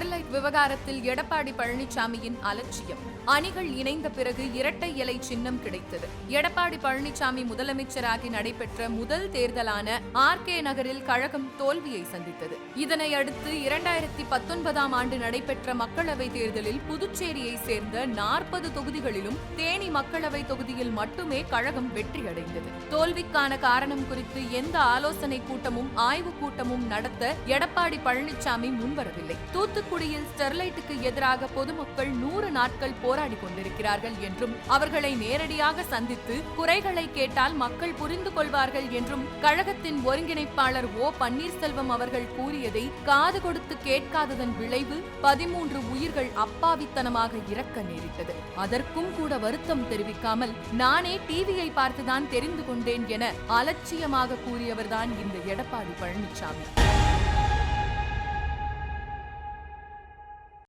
Sterlite விவகாரத்தில் எடப்பாடி பழனிசாமியின் அலட்சியம். அணிகள் இணைந்த பிறகு இரட்டை இலை சின்னம் கிடைத்தது. எடப்பாடி பழனிசாமி முதலமைச்சராகி நடைபெற்ற முதல் தேர்தலான ஆர் கே நகரில் கழகம் தோல்வியை சந்தித்தது. இதனை அடுத்து இரண்டாயிரத்தி பத்தொன்பதாம் ஆண்டு நடைபெற்ற மக்களவை தேர்தலில் புதுச்சேரியை சேர்ந்த நாற்பது தொகுதிகளிலும் தேனி மக்களவை தொகுதியில் மட்டுமே கழகம் வெற்றியடைந்தது. தோல்விக்கான காரணம் குறித்து எந்த ஆலோசனை கூட்டமும் ஆய்வுக் கூட்டமும் நடத்த எடப்பாடி பழனிசாமி முன்வரவில்லை. தூத்துக்குடியில் ஸ்டெர்லைட்டுக்கு எதிராக பொதுமக்கள் நூறு நாட்கள் போராடி கொண்டிருக்கிறார்கள் என்றும் அவர்களை நேரடியாக சந்தித்து குறைகளை கேட்டால் மக்கள் புரிந்து கொள்வார்கள் என்றும் கழகத்தின் ஒருங்கிணைப்பாளர் ஓ பன்னீர்செல்வம் அவர்கள் கூறியதை காது கொடுத்து கேட்காததன் விளைவு பதிமூன்று உயிர்கள் அப்பாவித்தனமாக இறக்க நேரிட்டது. அதற்கும் கூட வருத்தம் தெரிவிக்காமல் நானே டிவியை பார்த்துதான் தெரிந்து கொண்டேன் என அலட்சியமாக கூறியவர்தான் இந்த எடப்பாடி பழனிசாமி